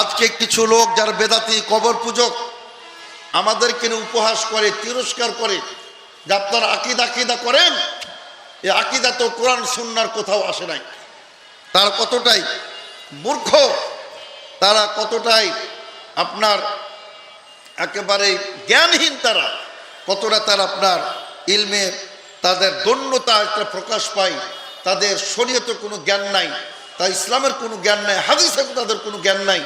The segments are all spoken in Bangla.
আজকে কিছু লোক যারা বেদাতি কবর পূজক, আমাদেরকে উপহাস করে, তিরস্কার করে, যে আপনারা আকিদা আকিদা করেন, এ আকিদা তো কোরআন সুন্নার কোথাও আসে নাই। তারা কতটাই মূর্খ, তারা কতটাই আপনার একেবারে জ্ঞানহীন তারা, কতটা তারা আপনার ইলমে তাদের দন্যতা একটা প্রকাশ পায়, তাদের শরীয়তে কোনো জ্ঞান নাই। তা ইসলামের কোনো জ্ঞান নাই হাদিসে তাদের কোনো জ্ঞান নাই।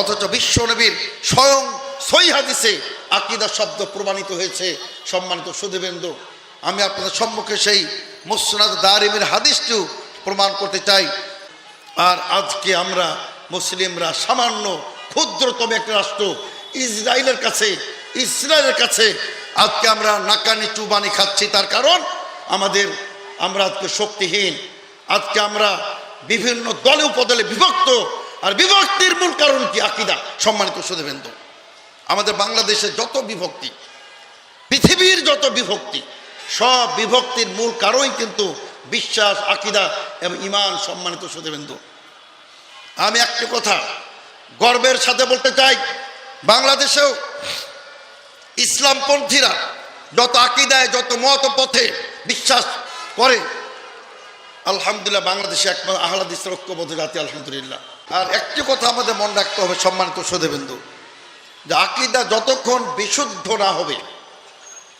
অথচ বিশ্বনবীর স্বয়ং সই হাদিসে আকিদা শব্দ প্রমাণিত হয়েছে, সম্মানিত সুদেবেন্দ্র আমি আপনাদের সম্মুখে সেই মুসনাদ দারিমের হাদিসটিও প্রমাণ করতে চাই। আর আজকে আমরা মুসলিমরা সামান্য ক্ষুদ্রতম একটা রাষ্ট্র, ইসরায়েলের কাছে ইসরায়েলের কাছে আজকে আমরা নাকানি চুবানি খাচ্ছি। তার কারণ আমাদের, আমরা আজকে শক্তিহীন। আজকে আমরা বিভিন্ন দলে উপদলে বিভক্ত। আর বিভক্তির মূল কারণ কি? আকিদা। সম্মানিত সুদেবেন্দ্র আমাদের বাংলাদেশে যত বিভক্তি, পৃথিবীর যত বিভক্তি, সব বিভক্তির মূল কারণই কিন্তু বিশ্বাস, আকিদা এবং ইমান, সম্মানিত সুদেবেন্দু আমি একটি কথা গর্বের সাথে বলতে চাই, বাংলাদেশেও ইসলামপন্থীরা যত আকিদায়, যত মত পথে বিশ্বাস করে আলহামদুলিল্লাহ বাংলাদেশে একমাত্র আহ্লাদিস ঐক্যবদ্ধ জাতি, আলহামদুলিল্লাহ। আর একটি কথা আমাদের মনে রাখতে হবে, সম্মানিত সুদেবেন্দু যে আকিদা যতক্ষণ বিশুদ্ধ না হবে,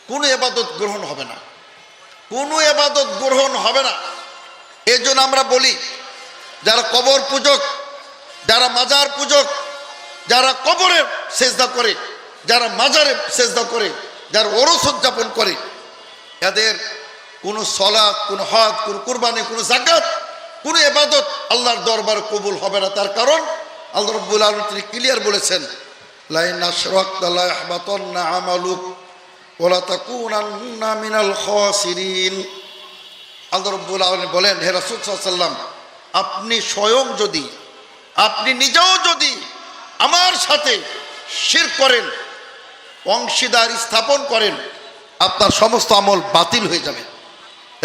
কোনো এবাদত গ্রহণ হবে না। কোনো এবাদত গ্রহণ হবে না। এই জন্য আমরা বলি, যারা কবর পূজক, যারা মাজার পূজক, যারা কবরে সেজদা করে, যারা মাজারে সেজদা করে, যারা ওরস উদযাপন করে, এদের কোনো সলাদ কোন হজ, কোন কুরবানি, কোনো জাকাত কোনো এবাদত আল্লাহর দরবার কবুল হবে না। তার কারণ আল্লাহ রব্বুল আলম তিনি ক্লিয়ার বলেছেন, লাইন আমালুক বলেন, হে আপনি স্বয়ং যদি, আপনি নিজেও যদি আমার সাথে শির করেন, অংশীদার স্থাপন করেন, আপনার সমস্ত আমল বাতিল হয়ে যাবে।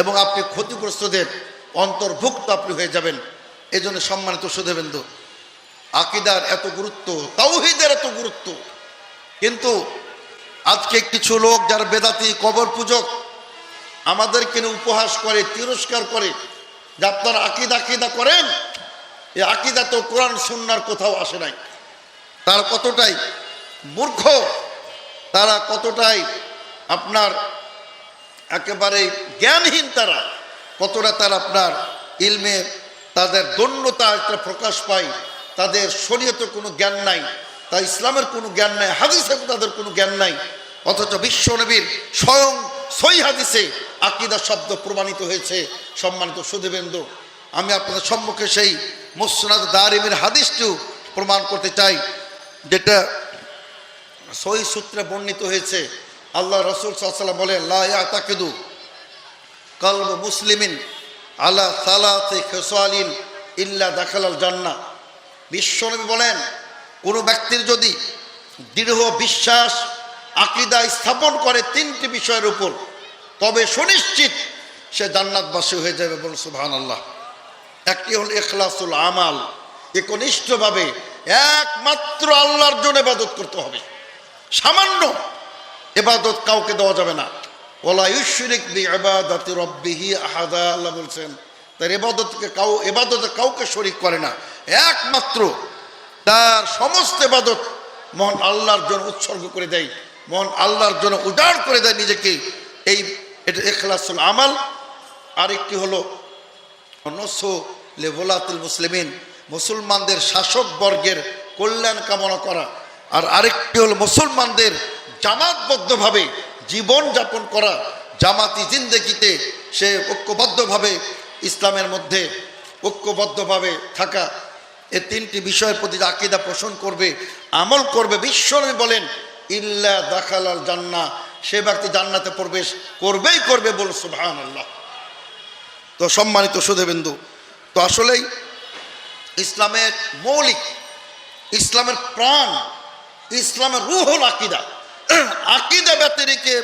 এবং আপনি ক্ষতিগ্রস্তদের অন্তর্ভুক্ত আপনি হয়ে যাবেন। এই জন্য সম্মানিত সুদেবেন্দু আকিদার এত গুরুত্ব, তাওহিদের এত গুরুত্ব। কিন্তু আজকে কিছু লোক যারা বেদাতি, কবর পূজক, আমাদেরকে উপহাস করে, তিরস্কার করে, যে আপনারা আকিদা আকিদা করেন? এই আকিদা তো কোরআন, সুন্নার কোথাও আসে নাই। তারা কতটাই মূর্খ? তারা কতটাই আপনার একেবারে জ্ঞানহীন তারা। কতটা তার আপনার ইলমে তাদের দন্যতা একটা প্রকাশ পায়, তাদের শরীয়তে কোনো জ্ঞান নাই, তা ইসলামের কোনো জ্ঞান নাই, হাদিসে তাদের কোনো জ্ঞান নাই, অথচ বিশ্বনবীর স্বয়ং সই হাদিসে আকিদা শব্দ প্রমাণিত হয়েছে, সম্মানিত সুদেবেন্দ্র আমি আপনাদের সম্মুখে সেই মুসনাদ দারিমের হাদিসটিও প্রমাণ করতে চাই, যেটা সই সূত্রে বর্ণিত হয়েছে। আল্লাহ রসুল সাল্লাম বলেন লাকেদু কলব মুসলিমিন আলা সালাতে খেসালিন ইল্লা দাখালাল জান্না বিশ্বনবী বলেন, কোনো ব্যক্তির যদি দৃঢ় বিশ্বাস, আকিদা স্থাপন করে তিনটি বিষয়ের উপর, তবে সুনিশ্চিত সে জান্নাতবাসী হয়ে যাবে বল সুবহান আল্লাহ একটি হল এখলাসুল আমাল, একনিষ্ঠভাবে একমাত্র আল্লাহর জন্য এবাদত করতে হবে। সামান্য এবাদত কাউকে দেওয়া যাবে না। ওলা ইউশরিক আল্লাহ বলছেন, তার এবাদতকে কাউ এবাদতে কাউকে শরিক করে না। একমাত্র তার সমস্ত এবাদত মন আল্লাহর জন্য উৎসর্গ করে দেয় মন আল্লাহর জন্য উদার করে দেয় নিজেকে। এই, এটা এখলাসুল আমাল। আরেকটি হলো, নস লেভোলাতুল মুসলিমিন, মুসলমানদের শাসক বর্গের কল্যাণ কামনা করা। আর আরেকটি হলো, মুসলমানদের জামাতবদ্ধভাবে জীবন যাপন করা, জামাতি জিন্দেগিতে সে ঐক্যবদ্ধভাবে ইসলামের মধ্যে ঐক্যবদ্ধভাবে থাকা, এ তিনটি বিষয়ের প্রতি আকিদা পোষণ করবে, আমল করবে বিশ্বনবী বলেন, ইল্লা দাখালাল জান্না সে ব্যক্তি জান্নাতে প্রবেশ করবেই করবে বল সুবহান আল্লাহ তো সম্মানিত সুধেবিন্দু, তো আসলেই ইসলামের মৌলিক, ইসলামের প্রাণ, ইসলামের রুহ হল আকিদা আকিদা ব্যতিরিকে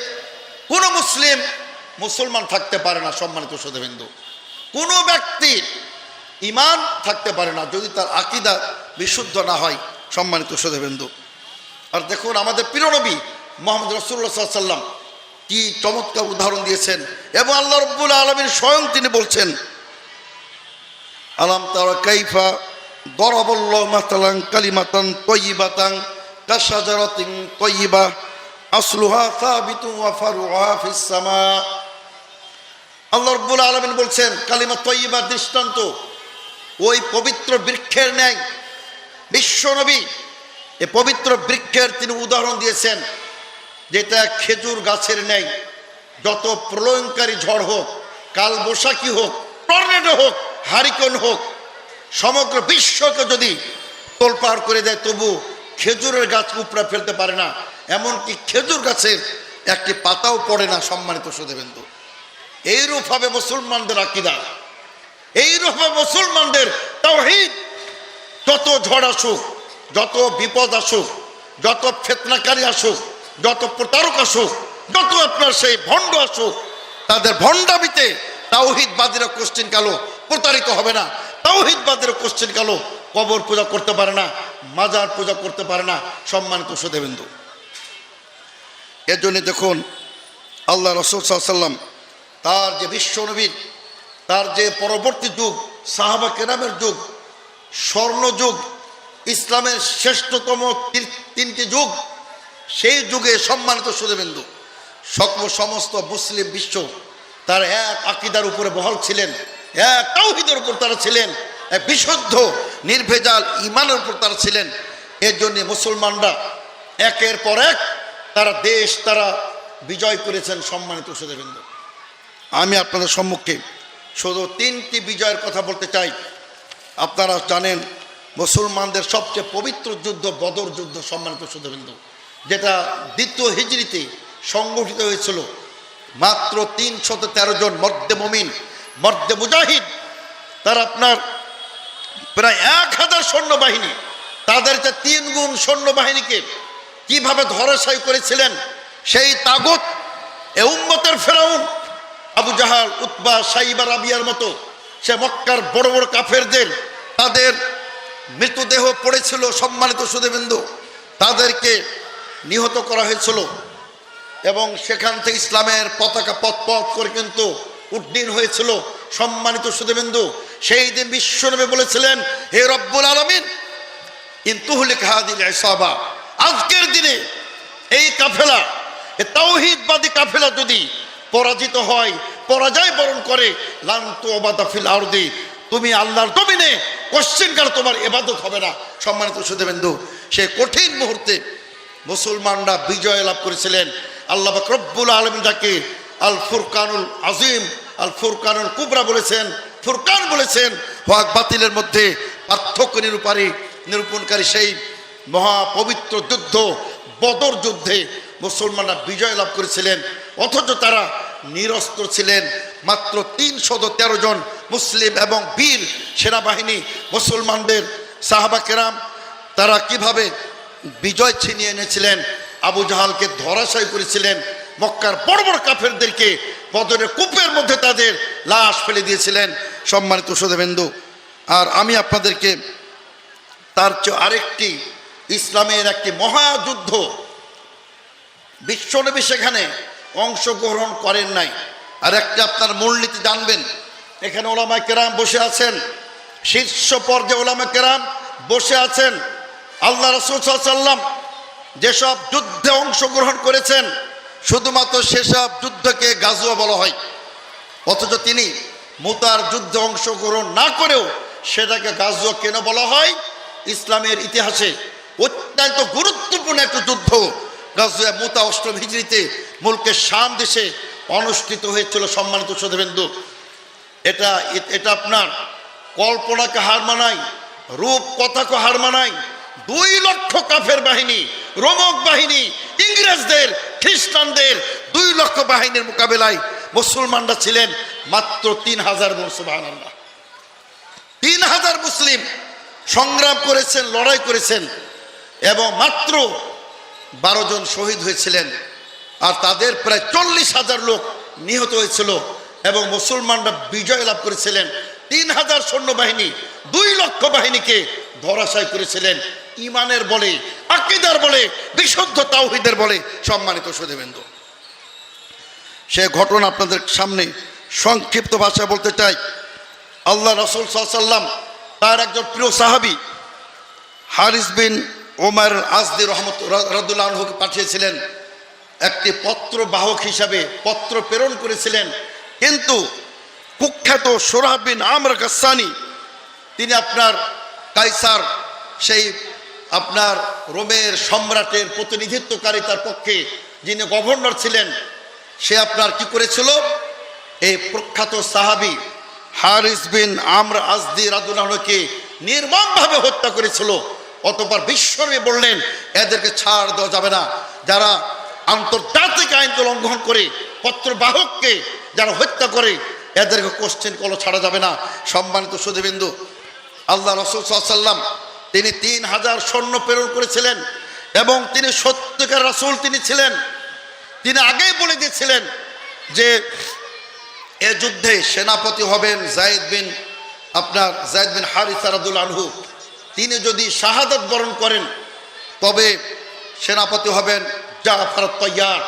কোনো মুসলিম মুসলমান থাকতে পারে না, সম্মানিত সুধেবিন্দু কোনো ব্যক্তির ইমান থাকতে পারে না, যদি তার আকিদা বিশুদ্ধ না হয়, সম্মানিত সদেবেন্দু আর দেখুন, আমাদের প্রিয় নবী মোহাম্মদ রসুল্লাহ সাল্লাম কি চমৎকার উদাহরণ দিয়েছেন এবং আল্লাহ রব্বুল আলমীর স্বয়ং তিনি বলছেন, আলাম তারা কাইফা দরাবল্ল মাতালাং কালিমাতান তৈবাতাং কাসাজারাতিন তৈবা আসলুহা সাবিতু ওয়া ফারুহা ফিস সামা। বলছেন, কালিমা তৈবা দৃষ্টান্ত, ওই পবিত্র বৃক্ষের ন্যায় বিশ্বনবী এ পবিত্র বৃক্ষের তিনি উদাহরণ দিয়েছেন, যেটা খেজুর গাছের ন্যায়। যত প্রলয়ঙ্কারী ঝড় হোক কাল বৈশাখী হোক, টর্নেডো হোক, হারিকন হোক, সমগ্র বিশ্বকে যদি তোলপাড় করে দেয়, তবু খেজুরের গাছ উপড়া ফেলতে পারে না। এমনকি খেজুর গাছের একটি পাতাও পড়ে না সম্মানিত সুদেবেন্দু এইরূপভাবে মুসলমানদের আকিদা। এইরূপভাবে মুসলমানদের তাওহীদ। যত ঝড় আসুক, যত বিপদ আসুক, যত ফেতনাকারী আসুক, যত প্রতারক আসুক, যত আপনার সেই ভণ্ড আসুক, তাদের ভণ্ডামিতে তাওহিদবাদীরা কোশ্চিন কালো, প্রতারিত হবে না। তাওহিদবাদীরা কোশ্চিন কালো, কবর পূজা করতে পারে না, মাজার পূজা করতে পারে না, সম্মানিত সুদেবেন্দু এর জন্য দেখুন আল্লাহ রসুল সাল্লাম তার যে বিশ্বনবীর তার যে পরবর্তী যুগ, সাহাবা কেরামের যুগ স্বর্ণযুগ ইসলামের শ্রেষ্ঠতম তিন- তিনটি যুগ, সেই যুগে সম্মানিত সুদেবেন্দু সকল সমস্ত মুসলিম বিশ্ব তার এক আকিদার উপরে বহল ছিলেন, এক তাওহিদের উপর তারা ছিলেন, এক বিশুদ্ধ, নির্ভেজাল ইমানের উপর তারা ছিলেন। এর জন্য মুসলমানরা একের পর এক তারা দেশ, তারা বিজয় করেছেন সম্মানিত সুদেবেন্দু আমি আপনাদের সম্মুখে শুধু তিনটি বিজয়ের কথা বলতে চাই। আপনারা জানেন, মুসলমানদের সবচেয়ে পবিত্র যুদ্ধ বদর যুদ্ধ, সম্মানিত সুধবিন্দু যেটা দ্বিতীয় হিজড়িতে সংগঠিত হয়েছিল। মাত্র তিনশত তেরো জন মর্দে মমিন, মর্দে মুজাহিদ, তার আপনার প্রায় এক হাজার সৈন্যবাহিনী, তাদের যে তিন গুণ সৈন্যবাহিনীকে কীভাবে ধরাশায়ী করেছিলেন? সেই তাগত, এ উম্মতের ফেরাউন, আবু জাহাল, উতবা, সাইবা, রাবিয়ার মতো, সে মক্কার বড় বড় কাফেরদের, তাদের মৃতদেহ পড়েছিল সম্মানিত সুদেবিন্দু। তাদেরকে নিহত করা হয়েছিল। এবং সেখান থেকে ইসলামের পতাকা পথ পথ করে কিন্তু উড্ডীন হয়েছিল সম্মানিত সুদেবিন্দু। সেই দিন বিশ্বনবী বলেছিলেন, হে রব্বুল আলমিন ইন্তুহলিক হাদিল ইসাবা। আজকের দিনে এই কাফেলা তাওহিদবাদী কাফেলা যদি পরাজিত হয়, পরাজয় বরণ করে লান্তু তুমি আল্লাহর জমিনে কোশ্চিনকার তোমার এবাদত হবে না? সম্মানিত সুদেবেন্দু সে কঠিন মুহূর্তে মুসলমানরা বিজয় লাভ করেছিলেন। আল্লাহ রব্বুল আলম যাকে আল ফুরকানুল আজিম আল ফুরকানুল কুবরা বলেছেন, ফুরকান বলেছেন। হক বাতিলের মধ্যে পার্থক্য নিরূপারী, নিরূপণকারী সেই মহা পবিত্র যুদ্ধ, বদর যুদ্ধে মুসলমানরা বিজয় লাভ করেছিলেন। অথচ তারা নিরস্ত্র ছিলেন। মাত্র তিনশত তেরো জন মুসলিম এবং বীর সেনাবাহিনী মুসলমানদের সাহাবা কেরাম, তারা কীভাবে বিজয় ছিনিয়ে এনেছিলেন? আবু জাহালকে ধরাশায়ী করেছিলেন। মক্কার বড় বড় কাফেরদেরকে বদরের কূপের মধ্যে তাদের লাশ ফেলে দিয়েছিলেন। সম্মানিত সুদেবেন্দু আর আমি আপনাদেরকে তার চেয়ে আরেকটি ইসলামের একটি মহাযুদ্ধ। বিশ্বনবী সেখানে অংশগ্রহণ করেন নাই। আর একটা আপনার মূলনীতি জানবেন। এখানে ওলামা কেরাম বসে আছেন। শীর্ষ পর্যায়ে ওলামা কেরাম বসে আছেন। আল্লাহ রসুল যেসব যুদ্ধে অংশগ্রহণ করেছেন, শুধুমাত্র সেসব যুদ্ধকে গাজুয়া বলা হয়। অথচ তিনি মুতার যুদ্ধে অংশগ্রহণ না করেও সেটাকে গাজুয়া কেন বলা হয়? ইসলামের ইতিহাসে অত্যন্ত গুরুত্বপূর্ণ একটা যুদ্ধ। গাজুয়া মুতা অষ্টম হিজড়িতে মুলকের শাম দেশে অনুষ্ঠিত হয়েছিল সম্মানিত সদেবেন্দু এটা এটা আপনার কল্পনাকে হার মানায়, রূপ কথাকে হার মানায়, দুই লক্ষ কাফের বাহিনী, রোমক বাহিনী, ইংরেজদের, খ্রিস্টানদের দুই লক্ষ বাহিনীর মোকাবেলায় মুসলমানরা ছিলেন মাত্র তিন হাজার মুসলমান তিন হাজার মুসলিম সংগ্রাম করেছেন, লড়াই করেছেন। এবং মাত্র বারো জন শহীদ হয়েছিলেন। আর তাদের প্রায় চল্লিশ হাজার লোক নিহত হয়েছিল এবং মুসলমানরা বিজয় লাভ করেছিলেন। তিন হাজার সৈন্যবাহিনী, দুই লক্ষ বাহিনীকে ধরাশায় করেছিলেন। ইমানের বলে, আকিদার বলে, বিশুদ্ধ তাওহিদের বলে সম্মানিত সুদেবেন্দু সে ঘটনা আপনাদের সামনে সংক্ষিপ্ত ভাষায় বলতে চাই। আল্লাহ রসুল সাল্লাম তার একজন প্রিয় সাহাবি, হারিস বিন ওমর আজদি রহমত রদুল্লাহ আনহুকে পাঠিয়েছিলেন। একটি পত্র বাহক হিসাবে পত্র প্রেরণ করেছিলেন। কিন্তু কুখ্যাত সোরাহ বিন আমর গাসানি তিনি আপনার কাইসার সেই আপনার রোমের সম্রাটের প্রতিনিধিত্বকারিতার পক্ষে যিনি গভর্নর ছিলেন, সে আপনার কি করেছিল? এই প্রখ্যাত সাহাবি হারিস বিন আমর আজদি রাদুল্লাহকে নির্মমভাবে হত্যা করেছিল। অতপর বিশ্বরে বললেন, এদেরকে ছাড় দেওয়া যাবে না। যারা আন্তর্জাতিক আইনকে লঙ্ঘন করে, পত্রবাহককে যারা হত্যা করে, এদেরকে কোশ্চেন কলো ছাড়া যাবে না। সম্মানিত সুধীবিন্দু, আল্লাহ রসুল সাল্লাম তিনি তিন হাজার সৈন্য প্রেরণ করেছিলেন এবং তিনি সত্যিকার রসুল তিনি ছিলেন। তিনি আগেই বলে দিয়েছিলেন যে, এ যুদ্ধে সেনাপতি হবেন জায়দ বিন, আপনার জায়দ বিন হারিসারাদুল আনহু। তিনি যদি শাহাদত বরণ করেন, তবে সেনাপতি হবেন জাফর তৈয়ার।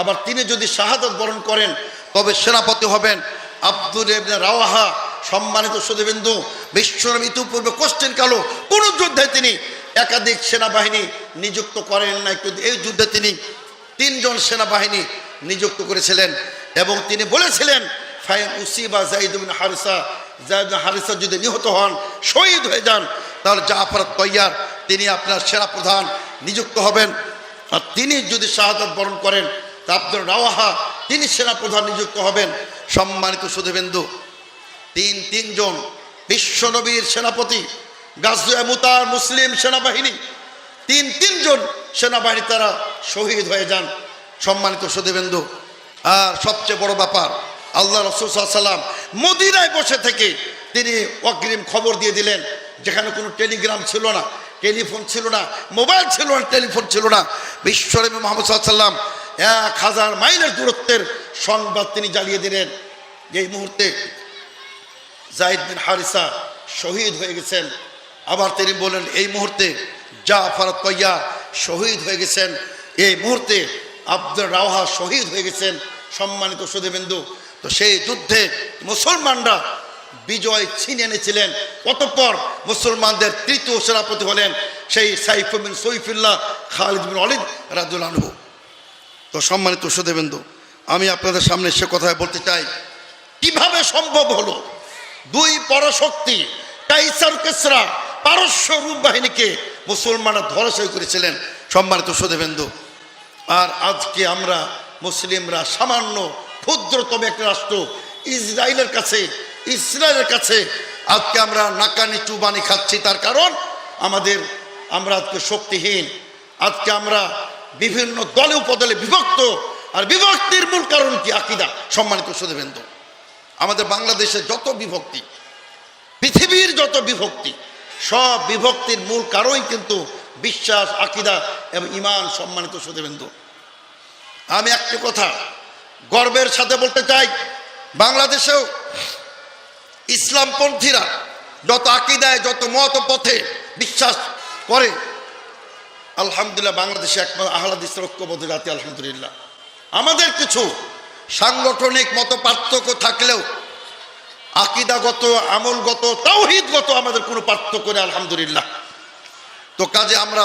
আবার তিনি যদি শাহাদত বরণ করেন, তবে সেনাপতি হবেন আব্দুল ইবনে রাওয়াহা। সম্মানিত সুদীবিন্দু বিশ্বনবী ইতিপূর্বে কোশ্চেন কালো, কোন যুদ্ধে তিনি একাধিক সেনাবাহিনী নিযুক্ত করেন না কিন্তু এই যুদ্ধে তিনি তিনজন সেনাবাহিনী নিযুক্ত করেছিলেন এবং তিনি বলেছিলেন, ফাইন উসিবা Zaid bin Haritha, Zaid Haritha যদি নিহত হন, শহীদ হয়ে যান। তাহলে জাফর তৈয়ার, তিনি আপনার সেনাপ্রধান নিযুক্ত হবেন। আর তিনি যদি শাহাদত বরণ করেন, তা আব্দুল রাওয়াহা, তিনি সেনাপ্রধান নিযুক্ত হবেন। সম্মানিত সুধীবেন্দু, তিন তিনজন বিশ্বনবীর সেনাপতি গাজুয়া মুতার মুসলিম সেনাবাহিনী, তিন তিনজন সেনাবাহিনী তারা শহীদ হয়ে যান। সম্মানিত সুধীবেন্দু, আর সবচেয়ে বড় ব্যাপার, আল্লাহ রসুল সাল্লাম মদিনায় বসে থেকে তিনি অগ্রিম খবর দিয়ে দিলেন। যেখানে কোনো টেলিগ্রাম ছিল না, টেলিফোন ছিল না, মোবাইল ছিল না, টেলিফোন ছিল না। বিশ্বনবী মোহাম্মদ সাল্লাম এক হাজার মাইলের দূরত্বের সংবাদ তিনি জ্বালিয়ে দিলেন যে এই মুহূর্তে জাহিদ বিন হারিসা শহীদ হয়ে গেছেন। আবার তিনি বলেন এই মুহূর্তে জাফর তৈয়া শহীদ হয়ে গেছেন। এই মুহূর্তে আব্দুল রাওহা শহীদ হয়ে গেছেন সম্মানিত সুদীবিন্দু তো সেই যুদ্ধে মুসলমানরা বিজয় ছিনিয়ে এনেছিলেন। অতঃপর মুসলমানদের তৃতীয় সেনাপতি হলেন সেই সাইফুমিন সৈফুল্লাহ খালিদ বিন অলিদ রাজুল আনহু। তো সম্মানিত সুদেবেন্দু আমি আপনাদের সামনে সে কথায় বলতে চাই, কীভাবে সম্ভব হলো দুই পরাশক্তি কাইসার কেসরা পারস্য রূপ বাহিনীকে মুসলমানরা ধরাশয় করেছিলেন? সম্মানিত সুদেবেন্দু আর আজকে আমরা মুসলিমরা সামান্য ক্ষুদ্রতম একটা রাষ্ট্র ইসরায়েলের কাছে ইসরায়েলের কাছে আজকে আমরা নাকানি চুবানি খাচ্ছি, তার কারণ আমাদের, আমরা আজকে শক্তিহীন। আজকে আমরা বিভিন্ন দলে উপদলে বিভক্ত। আর বিভক্তির মূল কারণ কি? আকিদা। সম্মানিত সুদেবেন্দ্র আমাদের বাংলাদেশে যত বিভক্তি, পৃথিবীর যত বিভক্তি, সব বিভক্তির মূল কারণই কিন্তু বিশ্বাস, আকিদা এবং ইমান, সম্মানিত সুদেবেন্দ্র আমি একটি কথা গর্বের সাথে বলতে চাই, বাংলাদেশেও ইসলামপন্থীরা যত আকিদায়, যত মত পথে বিশ্বাস করে, আলহামদুলিল্লাহ বাংলাদেশে একমাত্র আহ্লাদিস ঐক্যবদ্ধ জাতি, আলহামদুলিল্লাহ। আমাদের কিছু সাংগঠনিক মতো পার্থক্য থাকলেও, আকিদাগত, আমলগত, তাওহিদগত আমাদের কোনো পার্থক্য নেই, আলহামদুলিল্লাহ। তো কাজে আমরা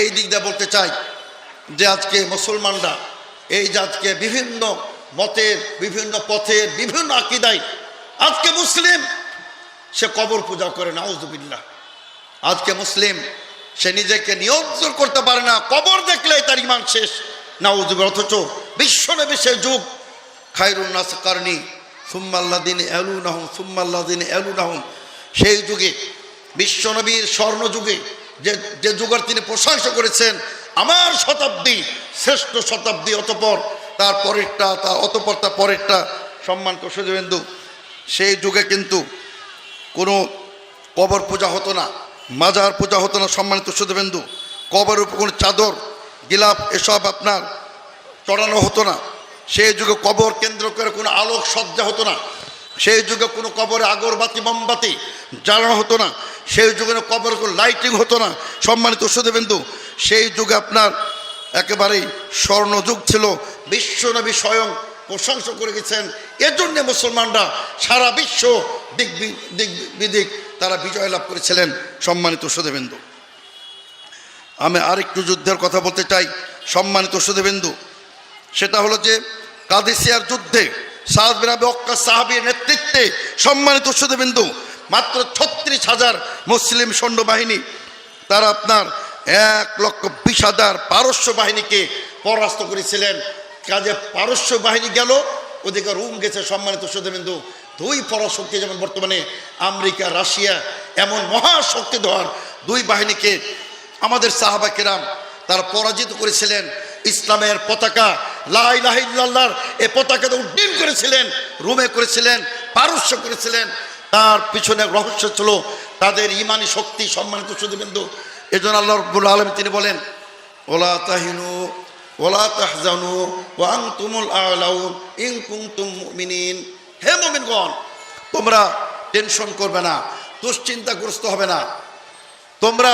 এই দিক দিয়ে বলতে চাই যে আজকে মুসলমানরা এই যে আজকে বিভিন্ন মতের, বিভিন্ন পথের, বিভিন্ন আকিদায় আজকে মুসলিম, সে কবর পূজা করে না নাউজুবিল্লাহ। আজকে মুসলিম, সে নিজেকে নিয়ন্ত্রণ করতে পারে না, কবর দেখলে তার ইমান শেষ। না নাউজুবিল অথচ বিশ্বনবী সে যুগ। খাইরুন নাস কারণী সুম্মাল্লাদিন এলু নাহম সুম্মাল্লাদিন এলু নাহম সেই যুগে বিশ্বনবীর স্বর্ণ যুগে, যে যে যুগের তিনি প্রশংসা করেছেন, আমার শতাব্দী, শ্রেষ্ঠ শতাব্দী অতপর, তার পরেরটা তার অতপর, তার পরেরটা। সম্মান কৌশলেন্দু সেই যুগে কিন্তু কোনো কবর পূজা হতো না, মাজার পূজা হতো না, সম্মানিত সুদেবেন্দু কবরের উপর কোনো চাদর, গিলাপ এসব আপনার চড়ানো হতো না। সেই যুগে কবর কেন্দ্র করে কোনো আলোক সজ্জা হতো না। সেই যুগে কোনো কবরে আগরবাতি, মোমবাতি জ্বালানো হতো না। সেই যুগে কবরে কোনো লাইটিং হতো না, সম্মানিত সুদেবেন্দু সেই যুগে আপনার একেবারেই স্বর্ণযুগ ছিল বিশ্বনবী স্বয়ং প্রশংসা করে গেছেন। এজন্য মুসলমানরা সারা বিশ্ব দিক দিক বিদিক তারা বিজয় লাভ করেছিলেন সম্মানিত সুদেবেন্দু আমি আরেকটু যুদ্ধের কথা বলতে চাই, সম্মানিত সুদেবেন্দু সেটা হলো যে কাদিসিয়ার যুদ্ধে সাহাদ বিন আবি অক্কা সাহাবির নেতৃত্বে সম্মানিত সুদেবিন্দু মাত্র ছত্রিশ হাজার মুসলিম সৈন্যবাহিনী, তারা আপনার এক লক্ষ বিশ হাজার পারস্য বাহিনীকে পরাস্ত করেছিলেন। কাজে পারস্য বাহিনী গেল, ওদিকে রুম গেছে সম্মানিত সুদেবিন্দু দুই পরাশক্তি যেমন বর্তমানে আমেরিকা, রাশিয়া, এমন মহাশক্তি ধর দুই বাহিনীকে আমাদের সাহাবা কেরাম তারা পরাজিত করেছিলেন। ইসলামের পতাকা লাহিল্লাহর এ পতাকাতে উড্ডীন করেছিলেন, রুমে করেছিলেন, পারস্য করেছিলেন। তার পিছনে রহস্য ছিল তাদের ইমানি শক্তি সম্মানিত সুদীবিন্দু এই জন্য আল্লাহ রব্বুল আলম তিনি বলেন, ওলা তাহিনু ওলা তাহজানু ওয়াং তুমুল আলাউন ইং কুমতুম মুমিনিন। হে মুমিনগণ, তোমরা টেনশন করবে না, দুশ্চিন্তাগ্রস্ত হবে না। তোমরা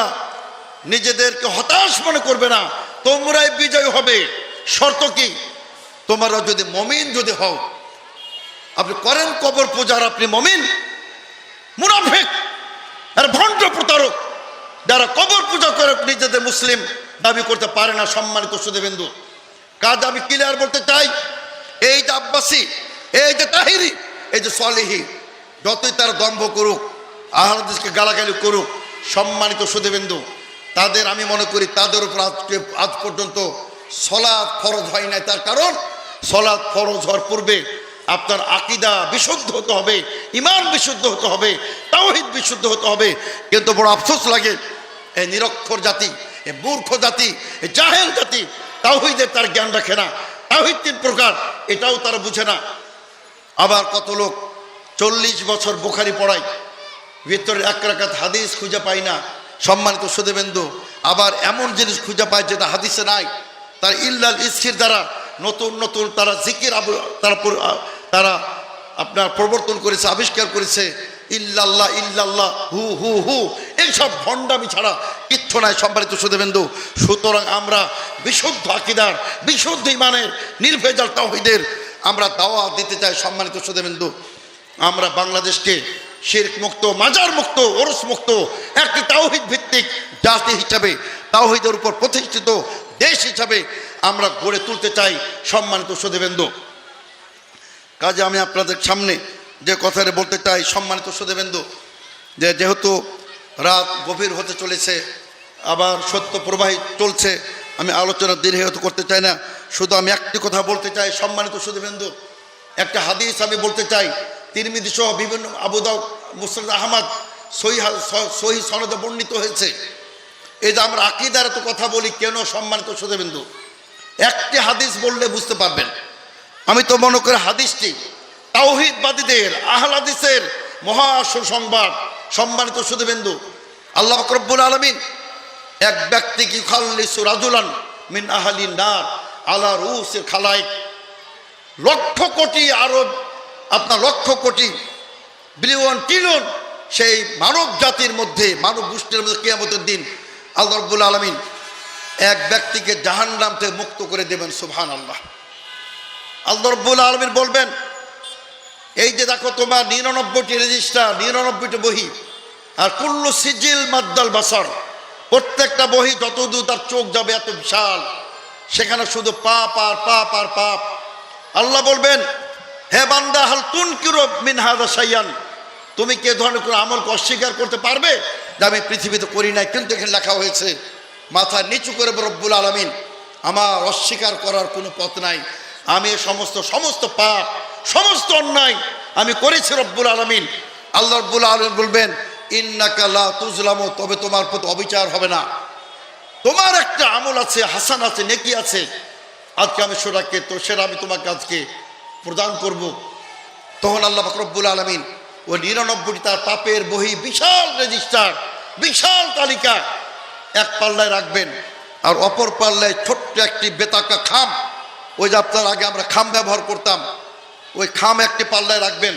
নিজেদেরকে হতাশ মনে করবে না, তোমরাই বিজয় হবে। শর্ত কি? তোমরা যদি মমিন যদি হও, আপনি করেন কবর পূজার, আপনি মমিন, মুনাফিক, আর ভণ্ড প্রতারক, যারা কবর পূজা করে নিজেদের মুসলিম দাবি করতে পারে না সম্মানিত সুদেবেন্দু কাজ আমি ক্লিয়ার বলতে চাই? এই যে আব্বাসী, এই যে তাহিরি, এই যে সলিহি, যতই তার দম্ভ করুক আহলাদিসকে গালাগালি করুক, সম্মানিত সুদেবেন্দু তাদের আমি মনে করি তাদের উপর আজকে, আজ পর্যন্ত সলাদ ফরজ হয় নাই। তার কারণ সলাদ ফরজ হওয়ার পূর্বে আপনার আকিদা বিশুদ্ধ হতে হবে ইমান বিশুদ্ধ হতে হবে, তাওহিদ বিশুদ্ধ হতে হবে। কিন্তু বড় আফসোস লাগে, এই নিরক্ষর জাতি এ মূর্খ জাতি, এ জাহেল জাতি, তাওহিদের তার জ্ঞান রাখে না। তাওহিদ তিন প্রকার, এটাও তারা বুঝে না। আবার কত লোক চল্লিশ বছর বোখারি পড়ায়, ভিতরে এক রাকাত হাদিস খুঁজে পায় না, সম্মানিত সুদেবেন্দু, আবার এমন জিনিস খুঁজে পায় যেটা হাদিসে নাই। তার ইল্লাল ইস্কির দ্বারা নতুন নতুন তারা জিকির তারা তারা আপনার প্রবর্তন করেছে, আবিষ্কার করেছে ইল্লাল্লাহ ইল্লাল্লাহ, হু হু হু, এইসব ভণ্ডামি ছাড়া কিচ্ছু নাই সম্মানিত সুদেবেন্দু সুতরাং আমরা বিশুদ্ধ আকিদার, বিশুদ্ধ ইমানের, নির্ভেজাল তাহিদের আমরা দাওয়া দিতে চাই, সম্মানিত সুদেবেন্দু আমরা বাংলাদেশকে শিরক মুক্ত, মাজার মুক্ত, ওরস মুক্ত, একটি তাওহিদ ভিত্তিক জাতি হিসাবে, তাওহিদের উপর প্রতিষ্ঠিত দেশ হিসাবে আমরা গড়ে তুলতে চাই, সম্মানিত সুদেবেন্দু কাজে আমি আপনাদের সামনে যে কথাটা বলতে চাই, সম্মানিত সুদেবেন্দু যে যেহেতু রাত গভীর হতে চলেছে, আবার সত্য প্রবাহী চলছে, আমি আলোচনা দীর্ঘায়িত করতে চাই না। শুধু আমি একটি কথা বলতে চাই, সম্মানিত সুদেবেন্দু একটা হাদিস আমি বলতে চাই। তিরমিদি সহ বিভিন্ন আবুদাউ মুসলিম আহমদ সহি সহি সনদে বর্ণিত হয়েছে। এই যে আমরা আকিদার তো কথা বলি, কেন সম্মানিত সুদেবেন্দু একটি হাদিস বললে বুঝতে পারবেন। আমি তো মনে করি হাদিসটি তাওহিদবাদীদের, আহলাদিসের মহা সুসংবাদ, সম্মানিত সুদেবেন্দু, আল্লাহ রব্বুল আলমিন এক ব্যক্তি কি খাল্লিসু রাজুলান মিন আহালিন নার আলা রুসের খালাইক। লক্ষ কোটি আরব, আপনার লক্ষ কোটি, বিলিয়ন, ট্রিলিয়ন সেই মানব জাতির মধ্যে, মানব গোষ্ঠীর মধ্যে কেয়ামতের দিন আল্লাহ রব্বুল আলমিন এক ব্যক্তিকে জাহান্নাম থেকে মুক্ত করে দেবেন সুবহান আল্লাহ আল্লাহ রব্বুল আলমিন বলবেন এই যে দেখো তোমার নিরানব্বইটি রেজিস্টার, নিরানব্বইটি বহি। আর কুল্লু সিজিল মাদ্দাল বাসর, প্রত্যেকটা বহি যত দূর তার চোখ যাবে এত বিশাল। সেখানে শুধু পাপ আর পাপ আর পাপ। আল্লাহ বলবেন, হে বান্দা, হাল তুন কিরো মিন হাদা সাইয়ান তুমি কে ধরনের কোনো আমলকে অস্বীকার করতে পারবে? যে আমি পৃথিবীতে করি নাই, কিন্তু এখানে লেখা হয়েছে, মাথা নিচু করে রব্বুল আলমিন, আমার অস্বীকার করার কোনো পথ নাই। আমি সমস্ত সমস্ত পাপ সমস্ত অন্যায় আমি করেছি রব্বুল আলমিন। আল্লাহ রব্বুল আলমিন বলবেন ইন্নাকালা তুজলামো তবে তোমার প্রতি অবিচার হবে না। তোমার একটা আমল আছে, হাসান আছে, নেকি আছে। আজকে আমি সেটাকে, তো সেটা আমি তোমাকে আজকে প্রদান করব। তখন আল্লাহ ফকরব্বুল আলমিন ও নিরানব্বইটি তার পাপের বহি বিশাল রেজিস্টার, বিশাল তালিকা এক পাল্লায় রাখবেন আর অপর পাল্লায় ছোট্ট একটি বেতাকা খাম। ওই যে আপনার আগে আমরা খাম ব্যবহার করতাম। ওই খাম একটি পাল্লায় রাখবেন।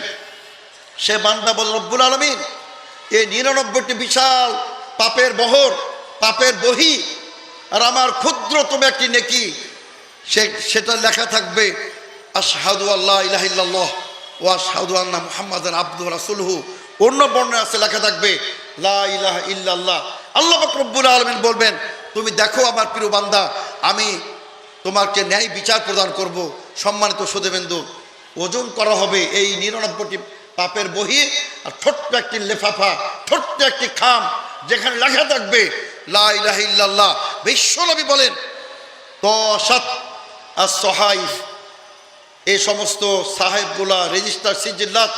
সে বান্দা বল রব্বুল আলমিন, এই নিরানব্বইটি বিশাল পাপের বহর, পাপের বহি, আর আমার ক্ষুদ্রতম একটি নেকি, সে, সেটা লেখা থাকবে, আশহাদু আল্লাহ ইলাহিল্লাহ ও আশহাদু আন্না মুহাম্মদ আব্দু রাসুলহু। অন্য বর্ণে আছে, লেখা থাকবে, লা ইলাহা ইল্লাল্লাহ। আল্লাহ রব্বুল আলমিন বলবেন, তুমি দেখো আমার প্রিয় বান্দা, আমি তোমাকে ন্যায় বিচার প্রদান করব, সম্মানিত সুদেবেন্দু ওজন করা হবে এই নিরানব্বইটি পাপের বহি আর ছোট্ট একটি লেফাফা, ছোট্ট একটি খাম যেখানে লেখা থাকবে, লা ইলাহা ইল্লাল্লাহ। বিশ্বনবী বলেন তসাত আর সহাইফ এই সমস্ত সাহেবগুলা, রেজিস্টার সিজিল্লাত,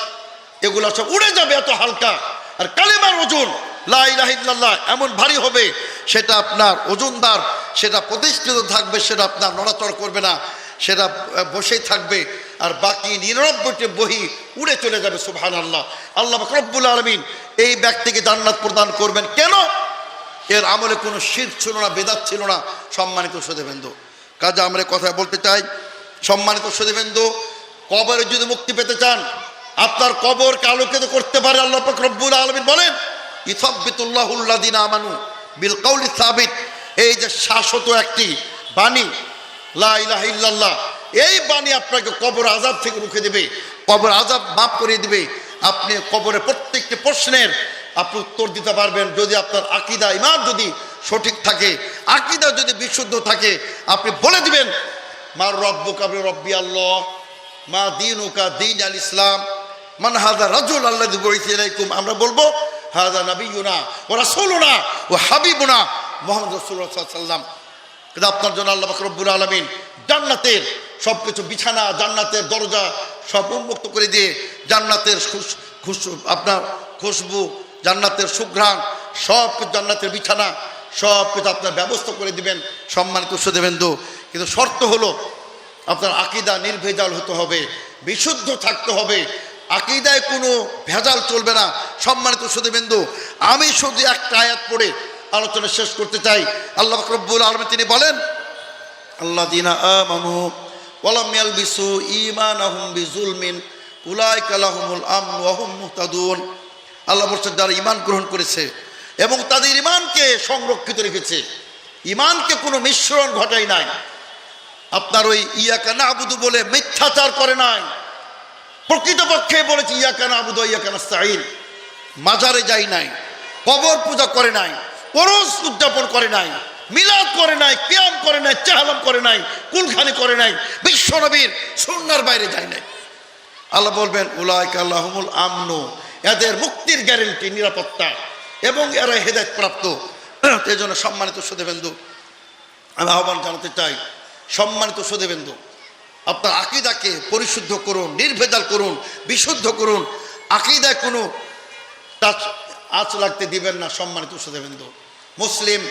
এগুলা সব উড়ে যাবে এত হালকা আর কালেমার ওজন, লা ইলাহা ইল্লাল্লাহ এমন ভারী হবে, সেটা আপনার ওজনদার, সেটা প্রতিষ্ঠিত থাকবে, সেটা আপনার নড়াচড় করবে না, সেটা বসেই থাকবে আর বাকি নিরানব্বইটি বহি উড়ে চলে যাবে সুবহান আল্লাহ আল্লাহ রব্বুল আলমিন এই ব্যক্তিকে জান্নাত প্রদান করবেন। কেন? এর আমলে কোনো শীত ছিল না, বেদাত ছিল না। সম্মানিত সুদেবেন্দু কাজে আমরা কথা বলতে চাই। সম্মানিত সুদেবেন্দু কবরে যদি মুক্তি পেতে চান, আপনার কবরকে আলোকিত করতে পারে আল্লাহ রব্বুল আলমিন। বলেন ইসব্বিতুল্লাহুল্লাদিন আমানু বিল কাউলি সাবিত। এই যে শাশ্বত একটি বাণী, লা ইলাহা ইল্লাল্লাহ এই বাণী আপনাকে কবর আজাব থেকে রুখে দেবে। কবর আজাব মাফ করে দিবে। আপনি কবরে প্রত্যেকটি প্রশ্নের আপনি উত্তর দিতে পারবেন। যদি আপনার আকিদা ইমান যদি সঠিক থাকে, আকিদা যদি বিশুদ্ধ থাকে, আপনি বলে দিবেন মার রব্বু কাবি রব্বি আল্লাহ, মা দিন উকা দিন আল ইসলাম, মান হাজা রাজুল আল্লাহ বইসাইকুম আমরা বলব হাজা নবীনা ও রাসুলনা ও হাবিবুনা মোহাম্মদ রসুল্লাহ সাল্লাম কিন্তু আপনার জন্য আল্লাহ রব্বুল আলমিন জান্নাতের সব কিছু বিছানা, জান্নাতের দরজা সব উন্মুক্ত করে দিয়ে জান্নাতের খুশ- আপনার খুশবু, জান্নাতের সুঘ্রাণ, সব কিছু জান্নাতের বিছানা, সব কিছু আপনার ব্যবস্থা করে দিবেন, সম্মানিত সুদেবেন্দু কিন্তু শর্ত হলো, আপনার আকিদা নির্ভেজাল হতে হবে, বিশুদ্ধ থাকতে হবে। আকিদায় কোনো ভেজাল চলবে না। সম্মানিত সুদেবেন্দু আমি শুধু একটা আয়াত পড়ে আলোচনা শেষ করতে চাই। আল্লাহ রব্বুল আলম তিনি বলেন আল্লাহ দিনা ওয়ালাম ইয়ালবিসু ঈমানাহুম বিজুলমিন উলাইকা লাহুমুল আমন ওয়া হুম মুহতাদুন। আল্লাহ বলছেন, যারা ঈমান গ্রহণ করেছে এবং তাদের ঈমানকে সংরক্ষিত রেখেছে, ঈমানকে কোনো মিশ্রণ ঘটাই নাই। আপনার ওই ইয়াকা না আবুদু বলে মিথ্যাচার করে নাই। প্রকৃতপক্ষে বলেছে, ইয়াকা না আবুদু ইয়াকা নাস্তাইন মাজারে যাই নাই, কবর পূজা করে নাই, পরশ উদযাপন করে নাই। মিলাদ করে নাই, কিয়াম করে নাই, চাহালাম করে নাই, কুলখানি করে নাই, বিশ্বনবীর সুন্নার বাইরে যায় নাই। আল্লাহ বলবেন, উলাইক আল্লাহমুল আমনু। এদের মুক্তির গ্যারেন্টি নিরাপত্তা এবং এরা হেদায়ত প্রাপ্ত। এই জন্য সম্মানিত সুদেবেন্দু আমি আহ্বান জানাতে চাই, সম্মানিত সুদেবেন্দু আপনার আকিদাকে পরিশুদ্ধ করুন, নির্ভেজাল করুন, বিশুদ্ধ করুন। আকিদায় কোনো টাচ আঁচ লাগতে দিবেন না, সম্মানিত সুদেবেন্দু মুসলিম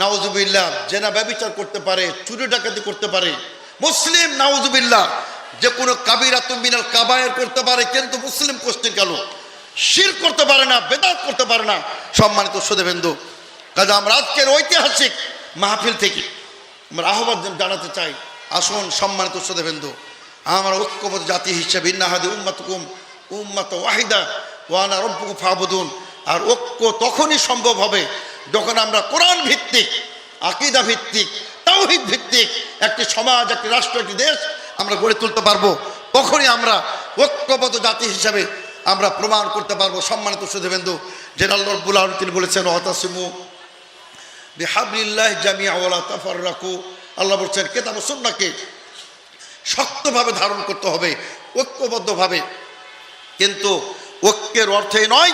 নাউজুবিল্লাহ জেনা ব্যবচার করতে পারে, চুরি ডাকাতি করতে পারে। মুসলিম, নাউজুবিল্লাহ, যে কোনো কাবিরা তুমিনাল কাবায়ের করতে পারে, কিন্তু মুসলিম কোশ্চিন কেন? শির করতে পারে না, বেদাত করতে পারে না। সম্মানিত সুদেবেন্দু কাজে আমরা আজকের ঐতিহাসিক মাহফিল থেকে আমরা আহ্বান জানাতে চাই। আসুন, সম্মানিত সুদেবেন্দু আমরা ঐক্যবদ্ধ জাতি হিসেবে ইন্নাহাদি উম্মাতুকুম, উম্মাত ওয়াহিদা ওয়ানা রব্বুকু ফাবুদুন। আর ঐক্য তখনই সম্ভব হবে যখন আমরা কোরআন ভিত্তিক, আকিদা ভিত্তিক, তাওহিদ ভিত্তিক একটি সমাজ, একটি রাষ্ট্র, একটি দেশ আমরা গড়ে তুলতে পারব, তখনই আমরা ঐক্যবদ্ধ জাতি হিসাবে আমরা প্রমাণ করতে পারব, সম্মানিত সুদেবেন্দু জেনারেল রব্বুল আলম তিনি বলেছেন অতাসিমু বিহাবলিল্লাহ জামিয়া তাফার রাখু আল্লাহ বলছেন, কেতাব সুন্নাকে শক্তভাবে ধারণ করতে হবে, ঐক্যবদ্ধভাবে। কিন্তু ঐক্যের অর্থে নয়,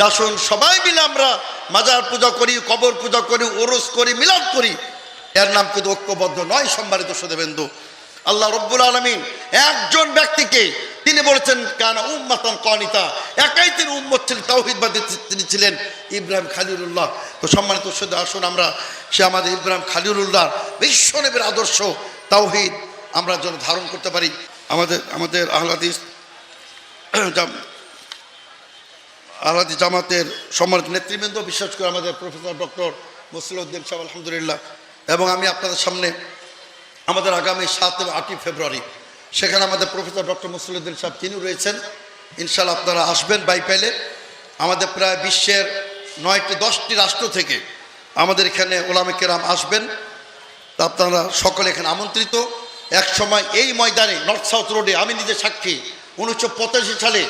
দাসুন সবাই মিলে আমরা মাজার পূজা করি, কবর পূজা করি, ওরস করি, মিলাদ করি। এর নাম কিন্তু ঐক্যবদ্ধ নয়, সম্মানিত সুদেবেন্দু আল্লাহ রব্বুল আলমিন একজন ব্যক্তিকে তিনি বলেছেন, কেন উম্মাতান কনিতা একাই তিনি উম্মত ছিলেন তাওহিদবাদী তিনি ছিলেন ইব্রাহিম খালিলুল্লাহ। তো সম্মানিত সুদে আসুন আমরা সে আমাদের ইব্রাহিম খালিলুল্লাহ বিশ্বনবীর আদর্শ, তাওহিদ, আমরা যেন ধারণ করতে পারি। আমাদের আমাদের আহ্লাদিস আহ্লাদি জামাতের সম্মানিত নেতৃবৃন্দ, বিশ্বাস করে আমাদের প্রফেসর ডক্টর মুসলিউদ্দিন সাহেব, আলহামদুলিল্লাহ। এবং আমি আপনাদের সামনে আমাদের আগামী সাত এবং আটই ফেব্রুয়ারি, সেখানে আমাদের প্রফেসর ডক্টর মুসলিউদ্দিন সাহেব তিনি রয়েছেন। ইনশাল্লাহ আপনারা আসবেন বাই পেলে আমাদের প্রায় বিশ্বের নয়টি, দশটি রাষ্ট্র থেকে আমাদের এখানে ওলামে কেরাম আসবেন। আপনারা সকলে এখানে আমন্ত্রিত। এক সময় এই ময়দানে, নর্থ সাউথ রোডে আমি নিজে সাক্ষী, উনিশশো পঁচাশি সালে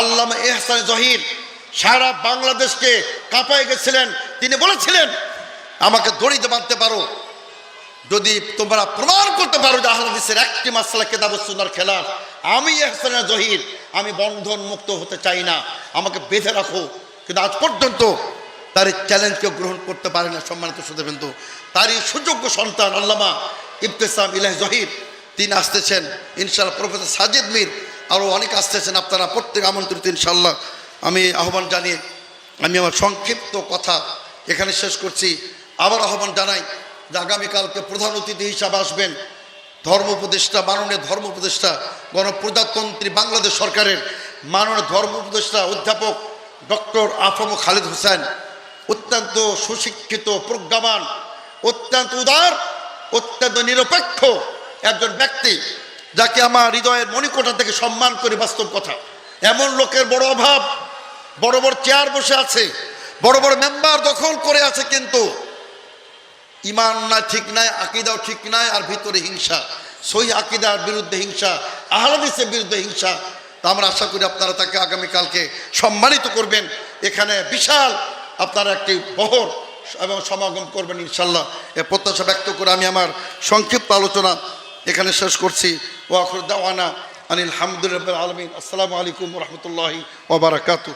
আল্লামা এহসান জহির সারা বাংলাদেশকে কাঁপায় গেছিলেন। তিনি বলেছিলেন, আমাকে দড়িতে বাঁধতে পারো। যদি তোমরা প্রমাণ করতে পারো যে আহলাদিসের একটি মাসালা কেতাব সুন্দর খেলার আমি এহসান জহির, আমি বন্ধন মুক্ত হতে চাই না। আমাকে বেঁধে রাখো। কিন্তু আজ পর্যন্ত তার এই চ্যালেঞ্জকে গ্রহণ করতে পারে না, সম্মানিত সুদেবেন্দু তারই সুযোগ্য সন্তান আল্লামা ইবতেসাম ইলাহ জহির। তিনি আসতেছেন ইনশাল্লাহ প্রফেসর সাজিদ মির। আরও অনেক আসতেছেন আপনারা প্রত্যেক আমন্ত্রিত ইনশাল্লাহ আমি আহ্বান জানিয়ে, আমি আমার সংক্ষিপ্ত কথা এখানে শেষ করছি। আবার আহ্বান জানাই যে আগামীকালকে প্রধান অতিথি হিসাবে আসবেন ধর্ম উপদেষ্টা, মাননীয় ধর্ম উপদেষ্টা, গণপ্রজাতন্ত্রী বাংলাদেশ সরকারের মাননীয় ধর্ম উপদেষ্টা, অধ্যাপক ডক্টর আফম খালিদ হোসেন। অত্যন্ত সুশিক্ষিত, প্রজ্ঞাবান, অত্যন্ত উদার, অত্যন্ত নিরপেক্ষ একজন ব্যক্তি যাকে আমার হৃদয়ের মণিকোঠা থেকে সম্মান করি, বাস্তব কথা। এমন লোকের বড় অভাব বড় বড় চেয়ার বসে আছে, বড় বড় মেম্বার দখল করে আছে কিন্তু ইমান না ঠিক নাই, আকিদাও ঠিক নাই, আর ভিতরে হিংসা। সই আকিদার বিরুদ্ধে হিংসা আহলাদিসের বিরুদ্ধে হিংসা। তা আমরা আশা করি আপনারা তাকে আগামীকালকে সম্মানিত করবেন। এখানে বিশাল আপনারা একটি বহর এবং সমাগম করবেন ইনশাল্লাহ এ প্রত্যাশা ব্যক্ত করে আমি আমার সংক্ষিপ্ত আলোচনা এখানে শেষ করছি। ও আখর দাওয়ানা আনিল হামদুলিল্লাহ আলমিন। আসসালামু আলাইকুম রহমতুল্লাহি ওবরাকাতু